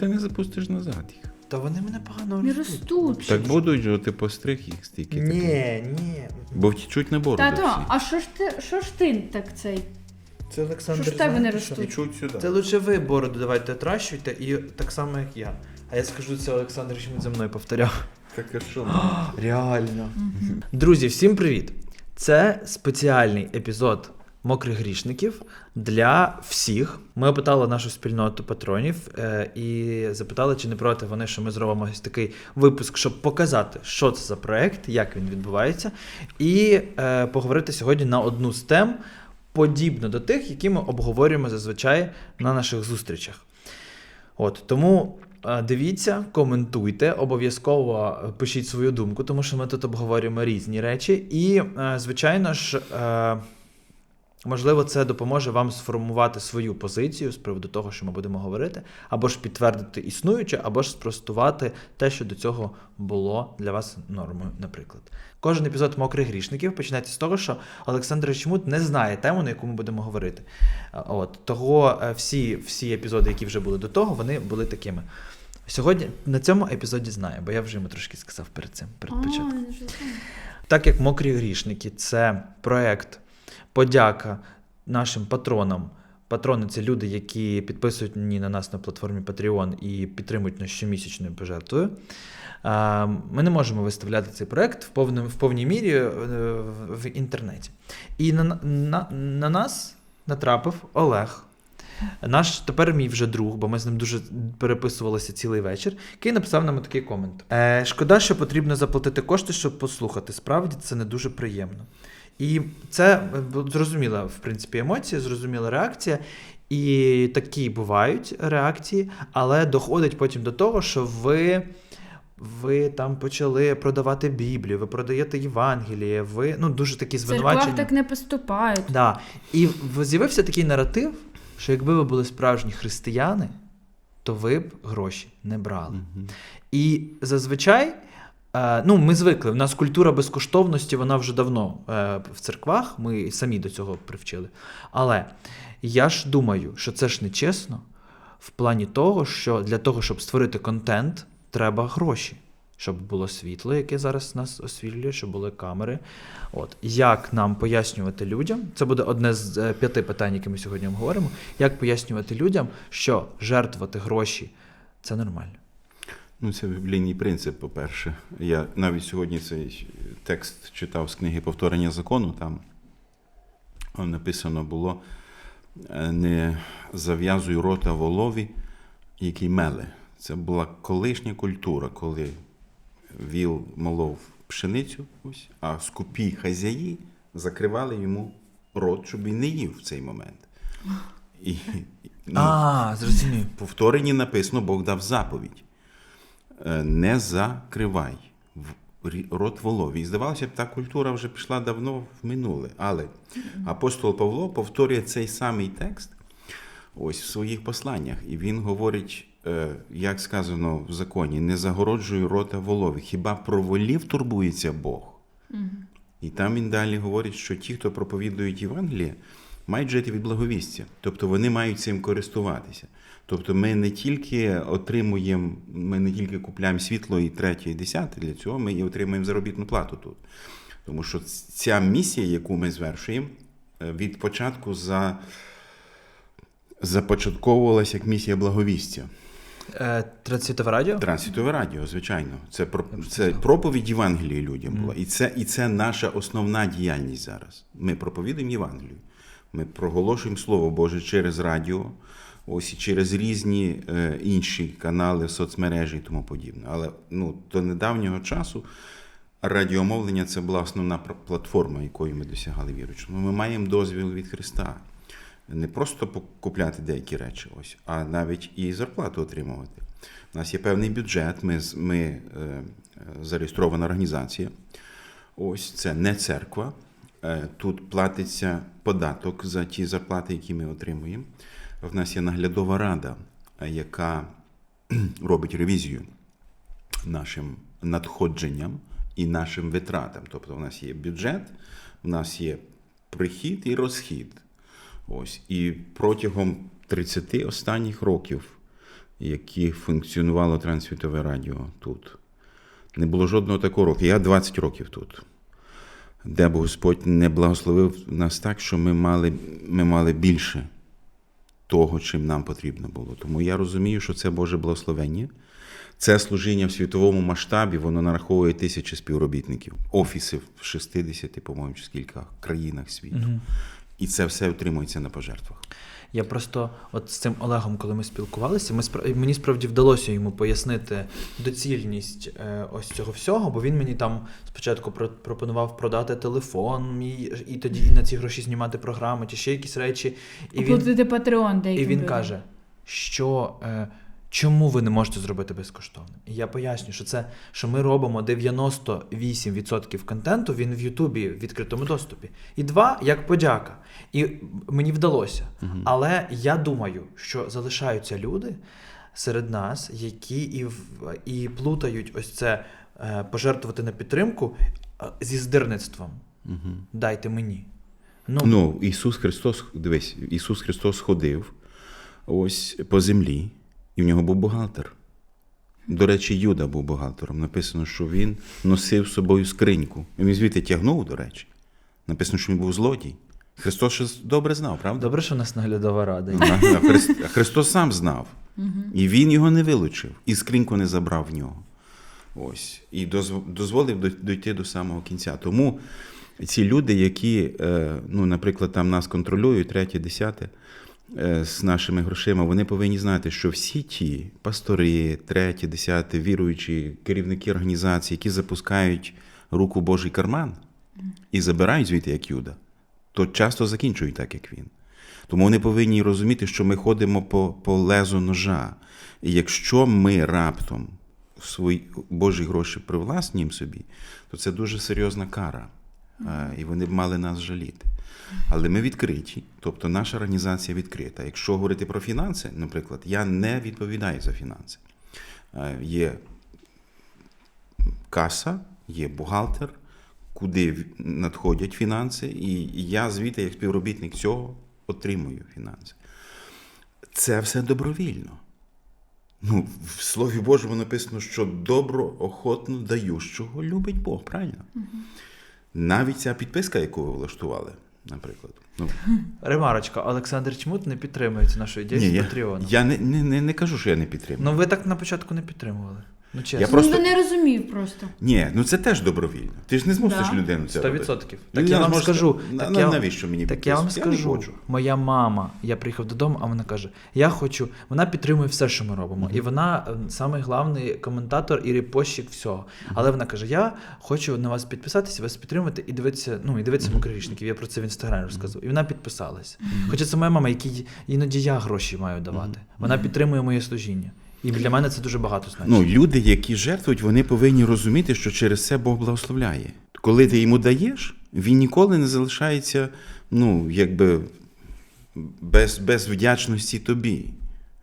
Ти не запустиш назад їх? Та вони мене погано Не ростуть. ростуть. Так будуть же ти постриг їх стільки. Ні, ні. Бо втічуть на бороду Тато, всі. а що ж ти, що ж ти так цей? Це Олександр. Що ж тебе не ростуть? Втічуть сюди. Це лучше ви бороду давайте отращуйте і так само, як я. А я скажу це Олександр, що він за мною повторяв. Так а що? Реально. Друзі, всім привіт! Це спеціальний епізод мокрих грішників для всіх. Ми опитали нашу спільноту патронів е, і запитали, чи не проти вони, що ми зробимо ось такий випуск, щоб показати, що це за проект, як він відбувається, і е, поговорити сьогодні на одну з тем, подібно до тих, які ми обговорюємо зазвичай на наших зустрічах. От тому е, дивіться, коментуйте, обов'язково пишіть свою думку, тому що ми тут обговорюємо різні речі. І, звичайно ж, можливо, це допоможе вам сформувати свою позицію з приводу того, що ми будемо говорити, або ж підтвердити існуюче, або ж спростувати те, що до цього було для вас нормою, наприклад. Кожен епізод мокрих грішників починається з того, що Олександр Чмут не знає тему, на яку ми будемо говорити. От того е, всі, всі епізоди, які вже були до того, вони були такими. Сьогодні на цьому епізоді знаю, бо я вже йому трошки сказав перед цим, перед початком. Так як мокрі грішники це проект подяка нашим патронам. Патрони це люди, які підписують на нас на платформі Patreon і підтримують нас щомісячною пожертвою. Ми не можемо виставляти цей проект в, повному, в повній мірі е, в інтернеті. І на, на, на нас натрапив Олег. Наш тепер мій вже друг, бо ми з ним дуже переписувалися цілий вечір, який написав нам такий комент. Е, шкода, що потрібно заплатити кошти, щоб послухати. Справді це не дуже приємно. І це зрозуміла, в принципі, емоція, зрозуміла реакція. І такі бувають реакції, але доходить потім до того, що ви. Ви там почали продавати Біблію, ви продаєте Євангеліє, ви ну дуже такі В церквах звинувачення. так не поступають. Да. І з'явився такий наратив, що якби ви були справжні християни, то ви б гроші не брали. Мгм. І зазвичай, ну, ми звикли, в нас культура безкоштовності, вона вже давно е, в церквах, ми самі до цього привчили. Але я ж думаю, що це ж не чесно в плані того, що для того, щоб створити контент, треба гроші. Щоб було світло, яке зараз нас освітлює, щоб були камери. От як нам пояснювати людям, це буде одне з е, п'яти питань, які ми сьогодні обговоримо. Як пояснювати людям, що жертвувати гроші це нормально. Ну, це біблійний принцип, по-перше. Я навіть сьогодні цей текст читав з книги Повторення закону. Там написано було: е, не зав'язуй рота волові, який меле. Це була колишня культура, коли віл молов пшеницю, ось, а скупі хазяї закривали йому рот, щоб він не їв в цей момент. І, ну, А, зрозумів. повторенні написано, Бог дав заповідь. Е, Не закривай рот волові. І здавалося б, та культура вже пішла давно в минуле. Але апостол Павло повторює цей самий текст ось в своїх посланнях. І він говорить, е, як сказано в законі, не загороджуй рота волові. Хіба про волів турбується Бог? І там він далі говорить, що ті, хто проповідують Євангеліє, мають жити від благовістя. Тобто вони мають цим користуватися. Тобто ми не тільки отримуємо, ми не тільки купляємо світло і третє, і десяте для цього, ми і отримуємо заробітну плату тут. Тому що ця місія, яку ми звершуємо, е, від початку за, започатковувалася як місія благовістя. Е, Трансвітове радіо? Трансвітове радіо, звичайно. Це, про- це проповідь Євангелії людям була. І це, і це наша основна діяльність зараз. Ми проповідуємо Євангелію. Ми проголошуємо Слово Боже через радіо, ось і через різні е, інші канали, соцмережі і тому подібне. Але ну, до недавнього часу радіомовлення це була основна платформа, якою ми досягали віручного. Ми маємо дозвіл від Христа. Не просто купляти деякі речі, ось, а навіть і зарплату отримувати. У нас є певний бюджет, ми, ми е, е, зареєстрована організація. Ось це не церква. Е, Тут платиться податок за ті зарплати, які ми отримуємо. В нас є наглядова рада, е, яка робить ревізію нашим надходженням і нашим витратам. Тобто, в нас є бюджет, в нас є прихід і розхід. Ось. І протягом 30 останніх років, які функціонувало Трансвітове радіо тут, не було жодного такого року. Я 20 років тут, де б Господь не благословив нас так, що ми мали, ми мали більше того, чим нам потрібно було. Тому я розумію, що це Боже благословення. Це служіння в світовому масштабі, воно нараховує тисячі співробітників, офісів в 60, по-моєму, чи скільки країнах світу. І це все утримується на пожертвах. Я просто, от з цим Олегом, коли ми спілкувалися, ми спра- мені справді вдалося йому пояснити доцільність е, ось цього всього, бо він мені там спочатку про- пропонував продати телефон мій, і тоді і на ці гроші знімати програми, чи ще якісь речі. І він, Оплатити Patreon і він людям. каже, що е, чому ви не можете зробити безкоштовно? І я поясню, що це що ми робимо 98% контенту, він в Ютубі в відкритому доступі. І два як подяка. І мені вдалося. Але я думаю, що залишаються люди серед нас, які і, в- і плутають ось це е, пожертвувати на підтримку е, зі здирництвом. Дайте мені. Ну, Ну, Ісус Христос, дивись, Ісус Христос ходив ось по землі, і в нього був бухгалтер. До речі, Юда був бухгалтером. Написано, що він носив з собою скриньку. Він звідти тягнув, до речі. Написано, що він був злодій. Христос щось добре знав, правда? добре, що у нас наглядова рада. є. А Христос сам знав. І він його не вилучив, і скриньку не забрав в нього. Ось. І дозволив дой- дойти до самого кінця. Тому ці люди, які, е, ну, наприклад, там нас контролюють, третє, десяте, з нашими грошима, вони повинні знати, що всі ті пастори, третє, десяте, віруючі, керівники організацій, які запускають руку Божий карман і забирають звідти як Юда, то часто закінчують так, як він. Тому вони повинні розуміти, що ми ходимо по, по лезу ножа. І якщо ми раптом свої Божі гроші привласнюємо собі, то це дуже серйозна кара. І вони б мали нас жаліти. Але ми відкриті, тобто наша організація відкрита. Якщо говорити про фінанси, наприклад, я не відповідаю за фінанси. Є каса, є бухгалтер, куди надходять фінанси, і я звідти, як співробітник цього, отримую фінанси. Це все добровільно. Ну, в Слові Божому написано, що добро охотно дающого любить Бог, правильно? Навіть ця підписка, яку ви влаштували, наприклад. Ну, Ремарочка, Олександр Чмут не підтримується нашої нашу з Патреоном. я, я не, не, не, не кажу, що я не підтримую. Ну ви так на початку не підтримували. Ну чесно. Я Ну, просто- не розумів просто. Ні, ну це теж добровільно. Ти ж не змусиш Да. людину це Сто робити. відсотків. Ну, Так я вам скажу. сказати, Так «На- я, навіщо мені так я вам підписувати? скажу. Я не хочу. Моя мама, я приїхав додому, а вона каже: Я хочу. Вона підтримує все, що ми робимо. І вона е, самий главний коментатор і репощик всього. Але вона каже: Я хочу на вас підписатися, вас підтримати і дивитися, ну і дивитися мокрогрішників. Я про це в інстаграмі розказував. І вона підписалась. Хоча це моя мама, якій іноді я гроші маю давати. Вона підтримує моє служіння. І для мене це дуже багато значить. Ну, люди, які жертвують, вони повинні розуміти, що через це Бог благословляє. Коли ти йому даєш, він ніколи не залишається, ну, якби без, без вдячності тобі.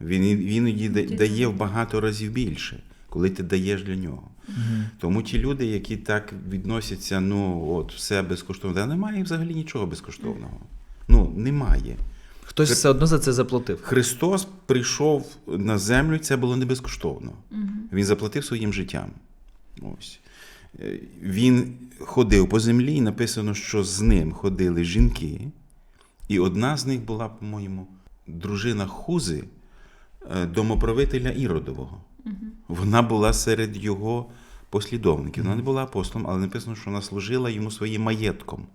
Він, він іноді дає в багато разів більше, коли ти даєш для нього. Тому ті люди, які так відносяться, ну, от все безкоштовно, немає взагалі нічого безкоштовного. Ну, немає. Хтось все одно за це заплатив. Христос прийшов на землю, це було не безкоштовно. Він заплатив своїм життям. Ось. Е, Він ходив по землі, і написано, що з ним ходили жінки, і одна з них була, по-моєму, дружина Хузи, е, домоправителя Іродового. Вона була серед його послідовників. Вона не була апостолом, але написано, що вона служила йому своїм маєтком.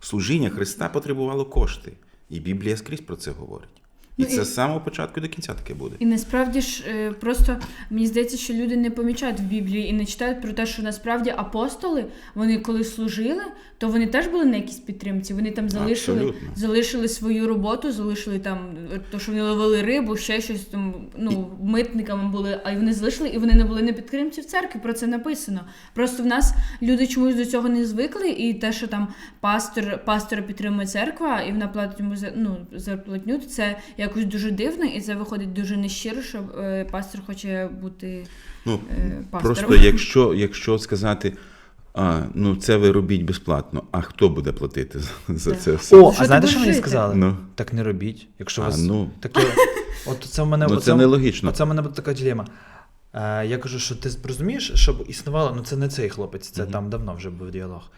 Служіння Христа потребувало кошти. І Біблія скрізь про це говорить. І Ну, і- це з самого початку до кінця таке буде. І насправді ж е, просто мені здається, що люди не помічають в Біблії і не читають про те, що насправді апостоли, вони коли служили, то вони теж були на якійсь підтримці. Вони там залишили, Абсолютно. залишили свою роботу, залишили там е, то, що вони ловили рибу, ще щось там. Ну митниками були, а вони залишили, і вони не були на підтримці в церкві. Про це написано. Просто в нас люди чомусь до цього не звикли, і те, що там пастор пастора підтримує церква, і вона платить йому за ну зарплатню, це якось дуже дивно, і це виходить дуже нещиро, що е, пастор хоче бути Ну, е, пастором. просто якщо, якщо сказати, А, ну це ви робіть безплатно. А хто буде платити за, за це все? О, Що а знаєте, ти що мені жити? сказали? Ну. Так не робіть, якщо А, вас. ну. Таке, от це в мене Ну, оце- це нелогічно. Оце в мене буде така дилема. Е, я кажу, що ти розумієш, щоб існувало, ну це не цей хлопець, це Мгм. там давно вже був діалог.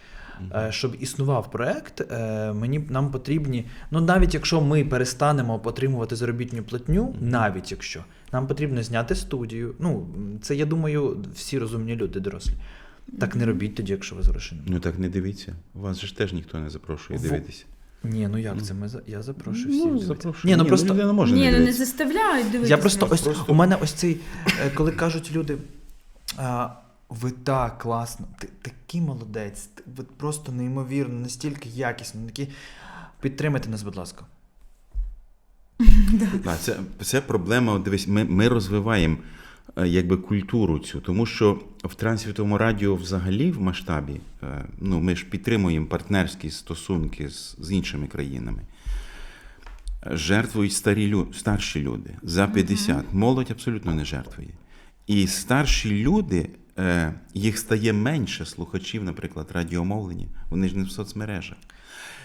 Е, щоб існував проект, е, мені нам потрібні. Ну навіть якщо ми перестанемо отримувати заробітну платню, навіть якщо нам потрібно зняти студію. Ну це я думаю, всі розумні люди дорослі. Так не робіть тоді, якщо ви з грошей. Ну так не дивіться. Вас же ж теж ніхто не запрошує дивитися. Ні, ну як це? Ми за- я запрошую всіх. Ну, дивитися. запрошую. Ні, ну просто людина може Ні, не ну не дивитися. заставляють дивитися. Я просто ось Просто- у мене ось цей, е, коли кажуть люди, а, ви так класно, ти такий молодець, ти- ви просто неймовірно, настільки якісно, такі. Підтримайте нас, будь ласка. Це, це проблема. Дивись, ми, ми розвиваємо якби культуру цю, тому що в трансвітовому радіо взагалі в масштабі, е, ну ми ж підтримуємо партнерські стосунки з, з іншими країнами. Жертвують старі лю, старші люди за 50. Молодь абсолютно не жертвує. І старші люди, е, їх стає менше слухачів, наприклад, радіомовлення. Вони ж не в соцмережах.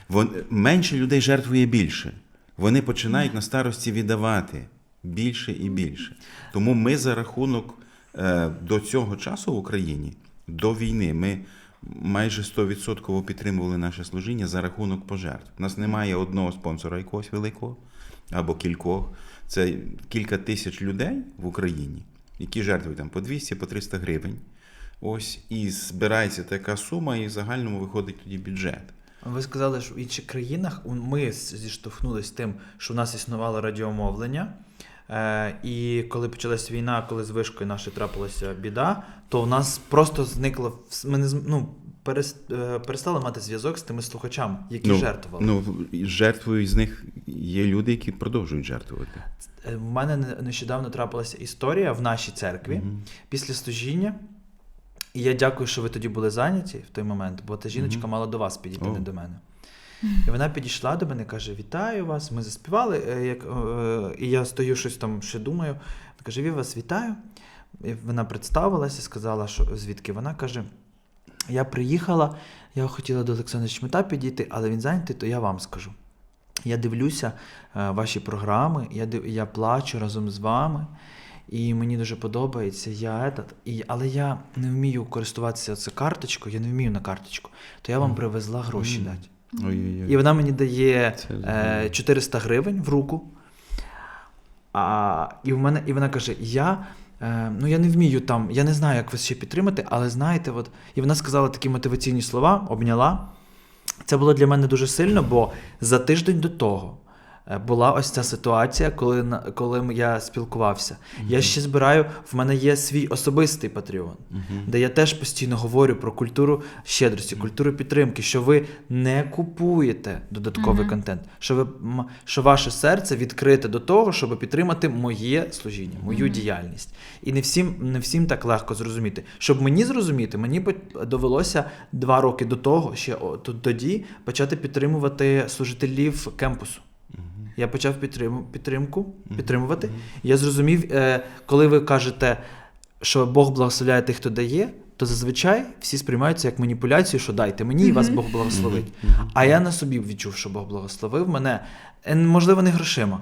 Вон, менше людей жертвує більше. Вони починають на старості віддавати більше і більше. Тому ми за рахунок е, до цього часу в Україні, до війни, ми майже 100% підтримували наше служіння за рахунок пожертв. У нас немає одного спонсора якогось великого або кількох. Це кілька тисяч людей в Україні, які жертвують там по 200, по 300 гривень. Ось і збирається така сума, і в загальному виходить тоді бюджет. Ви сказали, що в інших країнах ми зіштовхнулися з тим, що в нас існувало радіомовлення. Е, і коли почалась війна, коли з вишкою нашою трапилася біда, то в нас просто зникло ми не ну, е, перестали мати зв'язок з тими слухачами, які жертвували. Ну, жертвою з них є люди, які продовжують жертвувати. Е, В мене нещодавно трапилася історія в нашій церкві Мгм. після служіння. І я дякую, що ви тоді були зайняті в той момент, бо та жіночка Мгм. мала до вас підійти, не до мене. І вона підійшла до мене, каже: Вітаю вас. Ми заспівали. е, Як, е, і я стою щось там ще думаю. Вона каже: Я вас вітаю. І вона представилася, сказала, що звідки вона каже: Я приїхала, я хотіла до Олександра Чмита підійти, але він зайнятий, то я вам скажу. Я дивлюся е, ваші програми, я, див- я плачу разом з вами, і мені дуже подобається. Я этот, і, але я не вмію користуватися це карточкою, я не вмію на карточку, то я вам привезла гроші Мгм. дати. Ой-ой-ой. І вона мені дає е, 400 гривень в руку. А, і, в мене, і вона каже: Я, е, ну, я не вмію там, я не знаю, як вас ще підтримати, але знаєте, от. І вона сказала такі мотиваційні слова, обняла. Це було для мене дуже сильно, бо за тиждень до того була ось ця ситуація, коли, на- коли я спілкувався. Я ще збираю, в мене є свій особистий патреон, де я теж постійно говорю про культуру щедрості, культуру підтримки, що ви не купуєте додатковий Мгм. контент, що ви що ваше серце відкрите до того, щоб підтримати моє служіння, мою діяльність. І не всім, не всім так легко зрозуміти. Щоб мені зрозуміти, мені по- довелося два роки до того, ще тоді почати підтримувати служителів кемпусу. Я почав підтрим, підтримку, підтримувати. Я зрозумів, е, коли ви кажете, що Бог благословляє тих, хто дає, то зазвичай всі сприймаються як маніпуляцію, що дайте мені, і вас Бог благословить. А я на собі відчув, що Бог благословив мене, е, можливо, не грошима,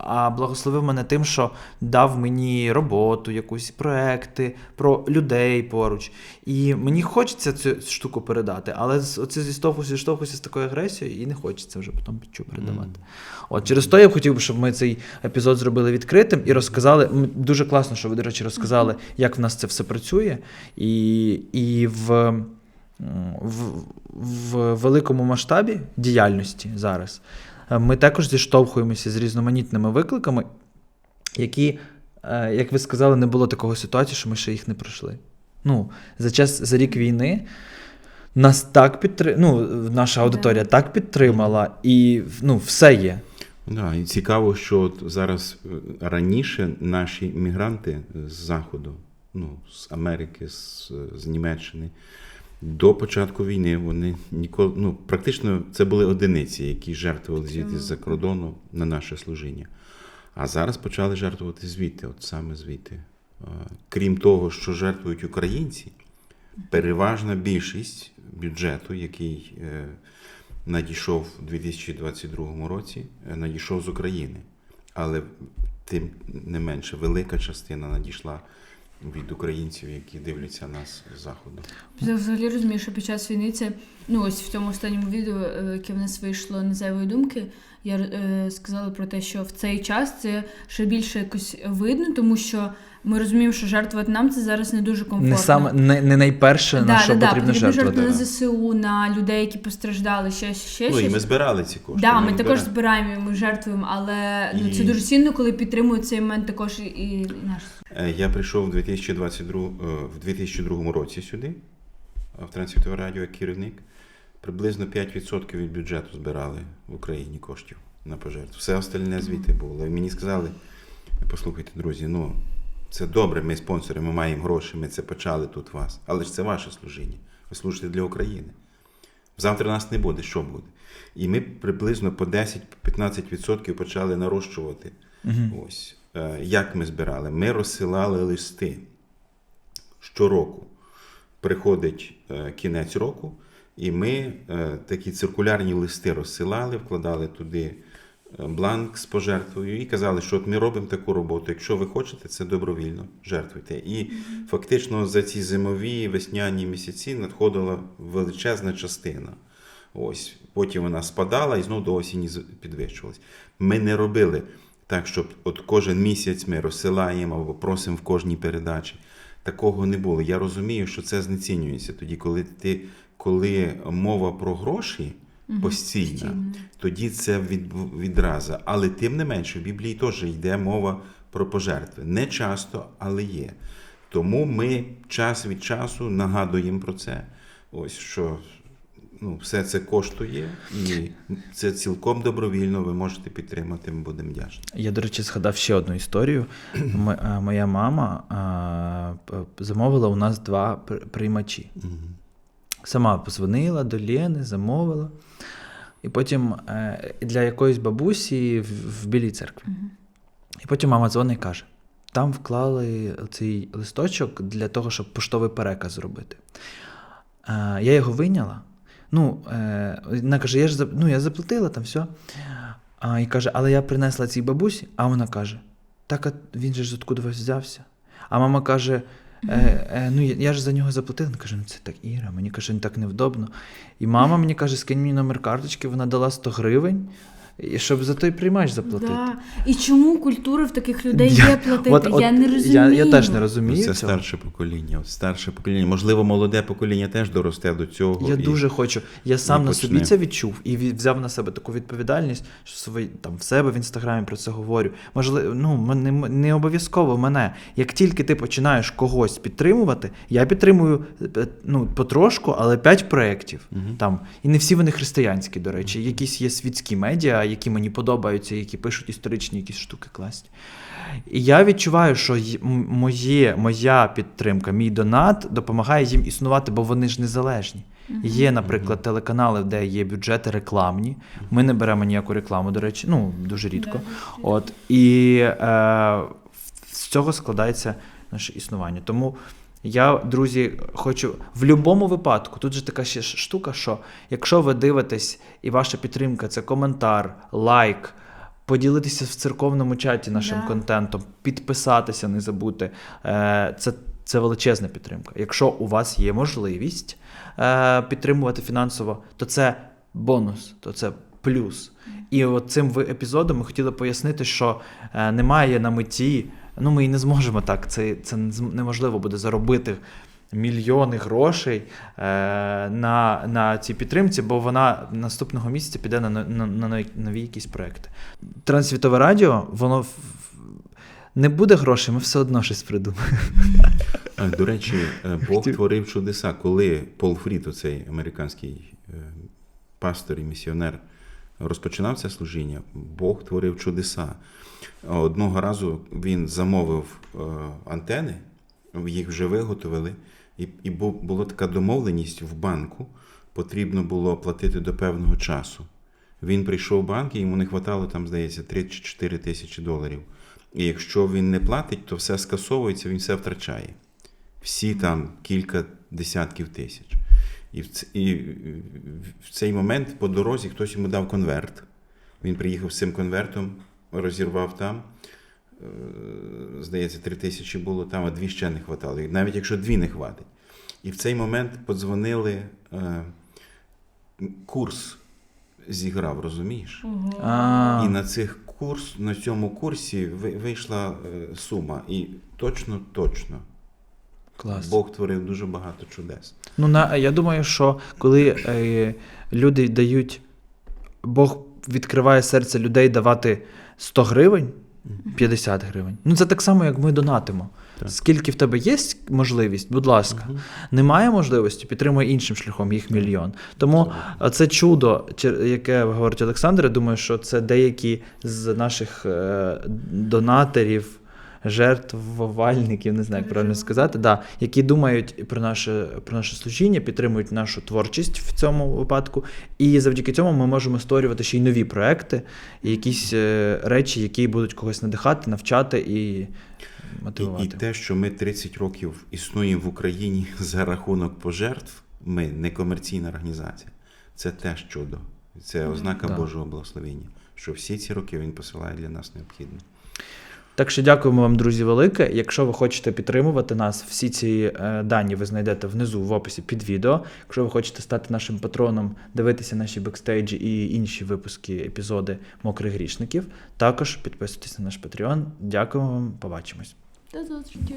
а благословив мене тим, що дав мені роботу, якусь проекти, про людей поруч. І мені хочеться цю штуку передати, але з- оце зіштовхуюся, зіштовхуюся з такою агресією і не хочеться вже потім що передавати. От через то я б хотів, би, щоб ми цей епізод зробили відкритим і розказали. Дуже класно, що ви, до речі, розказали, як в нас це все працює, і, і в, в, в великому масштабі діяльності зараз ми також зіштовхуємося з різноманітними викликами, які, е, як ви сказали, не було такого ситуації, що ми ще їх не пройшли. Ну, за час за рік війни. Нас так підтри... ну, наша аудиторія так підтримала, і ну, все є. Да, і цікаво, що от зараз е, раніше наші мігранти з Заходу, ну, з Америки, з, з Німеччини, до початку війни вони ніколи, ну, практично це були одиниці, які жертвували звідти з-за кордону на наше служіння. А зараз почали жертвувати звідти, от саме звідти. Е, Крім того, що жертвують українці, переважна більшість бюджету, який е, надійшов у 2022 році, е, надійшов з України. Але тим не менше велика частина надійшла від українців, які дивляться нас з заходу. Я взагалі розумію, що під час війни це ну ось в цьому останньому відео, е, яке в нас вийшло на зайвої думки. Я е, сказала про те, що в цей час це ще більше якось видно, тому що ми розуміємо, що жертвувати нам це зараз не дуже комфортно. Не саме не, не найперше, на що потрібно жертвувати. на ЗСУ, на людей, які постраждали, ще ще Ну і ми збирали ці кошти. Да, ми їх також збираємо. збираємо, ми жертвуємо, але ну, це дуже цінно, коли підтримують цей момент також і, і наш. Е, Я прийшов в 2022, е, в 2002 році сюди, е, в Трансвітове радіо як керівник. Приблизно 5% від бюджету збирали в Україні коштів на пожертву. Все остальне звідти було. І мені сказали, послухайте, друзі, ну це добре, ми спонсори, ми маємо гроші, ми це почали тут вас. Але ж це ваше служіння. Ви служите для України. Завтра нас не буде, що буде? І ми приблизно по 10-15% почали нарощувати. Ось. Е, Як ми збирали? Ми розсилали листи щороку. Приходить е, кінець року, і ми е, такі циркулярні листи розсилали, вкладали туди бланк з пожертвою і казали, що от ми робимо таку роботу. Якщо ви хочете, це добровільно жертвуйте. І фактично за ці зимові весняні місяці надходила величезна частина. Ось потім вона спадала і знову до осені підвищувалась. Ми не робили так, щоб от кожен місяць ми розсилаємо або просимо в кожній передачі. Такого не було. Я розумію, що це знецінюється тоді, коли ти коли мова про гроші постійна, постійно. тоді це від, відразу. Але тим не менше, в Біблії теж йде мова про пожертви. Не часто, але є. Тому ми час від часу нагадуємо про це. Ось що ну, все це коштує, і це цілком добровільно. Ви можете підтримати. Ми будемо вдячні. Я, до речі, згадав ще одну історію. Е, Моя мама замовила у нас два пр- приймачі. Сама позвонила до Лєни, замовила. І потім е, для якоїсь бабусі в, в Білій церкві. І потім мама дзвонить і каже: там вклали цей листочок для того, щоб поштовий переказ зробити. Е, я його вийняла. Ну, е, вона каже, я ж ну, я заплатила там все. І каже, але я принесла цій бабусі, а вона каже: так а він же ж откуда вас взявся? А мама каже: е, е, ну я, я ж за нього заплатила. Він каже, ну це так Іра, мені каже, ну, так невдобно. І мама мені каже, скинь мені номер карточки, вона дала 100 гривень, і щоб за той приймач заплатити. Да. І чому культура в таких людей Я- є платити? от- от я не розумію. Я, я теж не розумію. Це цього. старше покоління. От старше покоління. Можливо, молоде покоління теж доросте до цього. Я і- дуже хочу. Я сам на собі це відчув і взяв на себе таку відповідальність, що свої там в себе в інстаграмі про це говорю. Можливо, ну не, не обов'язково мене. Як тільки ти починаєш когось підтримувати, я підтримую е, ну, потрошку, але п'ять проєктів. Там і не всі вони християнські, до речі. Якісь є світські медіа, які мені подобаються, які пишуть історичні якісь штуки класні. І я відчуваю, що моє, моя підтримка, мій донат допомагає їм існувати, бо вони ж незалежні. Є, наприклад, телеканали, де є бюджети рекламні. Ми не беремо ніяку рекламу, до речі, ну дуже рідко. От і е, з цього складається наше існування. Тому я, друзі, хочу в будь-якому випадку. Тут же така ще штука, що якщо ви дивитесь і ваша підтримка це коментар, лайк. Поділитися в церковному чаті нашим Да. контентом, підписатися, не забути. Е, Це, це величезна підтримка. Якщо у вас є можливість е, підтримувати фінансово, то це бонус, то це плюс. І от цим епізодом ми хотіли пояснити, що е, немає на меті, ну ми і не зможемо так. Це, це неможливо буде заробити мільйони грошей е, на, на цій підтримці, бо вона наступного місяця піде на, на, на нові- якісь проекти. Трансвітове радіо, воно в- не буде грошей, ми все одно щось придумаємо. Е, До речі, е, Бог Хотів- творив чудеса, коли Пол Фрід, оцей американський е, пастор і місіонер, розпочинав це служіння, Бог творив чудеса. Одного разу він замовив е, антени, їх вже виготовили, і, була така домовленість в банку, потрібно було платити до певного часу. Він прийшов в банк, і йому не вистачало, там, здається, 3 чи 4 тисячі доларів. І якщо він не платить, то все скасовується, він все втрачає. Всі там кілька десятків тисяч. І в, ц- і в цей момент по дорозі хтось йому дав конверт. Він приїхав з цим конвертом, розірвав там. Е, Здається, три тисячі було там, а дві ще не хватало. І Навіть якщо дві не хватить. І в цей момент подзвонили, е, курс зіграв, розумієш? А, І на цих курс, на цьому курсі вийшла е, сума. І точно, точно. клас. Бог творив дуже багато чудес. Ну, на, я думаю, що коли е, люди дають, Бог відкриває серце людей давати 100 гривень, 50 гривень. Ну, це так само, як ми донатимо. Так. Скільки в тебе є можливість, будь ласка. Немає можливості, підтримуй іншим шляхом, їх мільйон. Тому це чудо, яке говорить Олександр, я думаю, що це деякі з наших е, донаторів, жертвувальників, не знаю, як правильно сказати, да, які думають про наше, про наше служіння, підтримують нашу творчість в цьому випадку. І завдяки цьому ми можемо створювати ще й нові проекти, і якісь е, речі, які будуть когось надихати, навчати і І, мотивувати. і те, що ми 30 років існуємо в Україні за рахунок пожертв, ми не комерційна організація. Це теж чудо. Це ознака Да. Божого благословення, що всі ці роки він посилає для нас необхідне. Так що дякуємо вам, друзі, велике. Якщо ви хочете підтримувати нас, всі ці е, дані ви знайдете внизу в описі під відео. Якщо ви хочете стати нашим патроном, дивитися наші бекстейджі і інші випуски, епізоди мокрих грішників, також підписуйтесь на наш Patreon. Дякуємо вам, побачимось. До зустрічі.